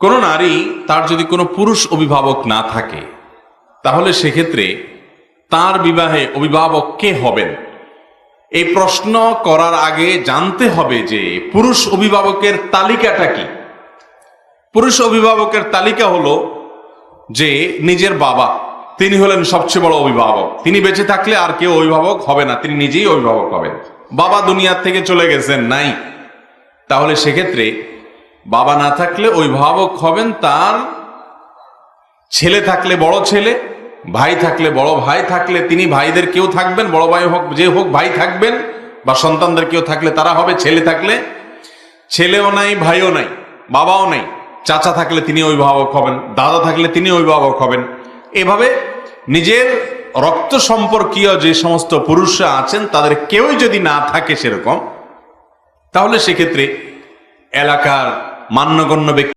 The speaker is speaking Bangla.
কোনো নারী তার যদি কোনো পুরুষ অভিভাবক না থাকে, তাহলে সেক্ষেত্রে তার বিবাহে অভিভাবক কে হবেন? এই প্রশ্ন করার আগে জানতে হবে যে পুরুষ অভিভাবকের তালিকাটা কি? পুরুষ অভিভাবকের তালিকা হলো যে নিজের বাবা, তিনি হলেন সবচেয়ে বড় অভিভাবক। তিনি বেঁচে থাকলে আর কেউ অভিভাবক হবে না, তিনি নিজেই অভিভাবক হবেন। বাবা দুনিয়ার থেকে চলে গেছেন, নাই। তাহলে সেক্ষেত্রে বাবা না থাকলে অভিভাবক হবেন তার ছেলে থাকলে বড় ছেলে, ভাই থাকলে বড় ভাই থাকলে তিনি ভাইদের কেউ থাকবেন, বড় ভাই হোক, যে হোক ভাই থাকবেন, বা সন্তানদের কেউ থাকলে তারা হবে, ছেলে থাকলে ছেলেও নাই, ভাইও নাই, বাবাও নাই, চাচা থাকলে তিনি অভিভাবক হবেন, দাদা থাকলে তিনি অভিভাবক হবেন। এভাবে নিজের রক্ত সম্পর্কীয় যে সমস্ত পুরুষরা আছেন, তাদের কেউই যদি না থাকে সেরকম, তাহলে সেক্ষেত্রে এলাকার মান্যগণ্য ব্যক্তি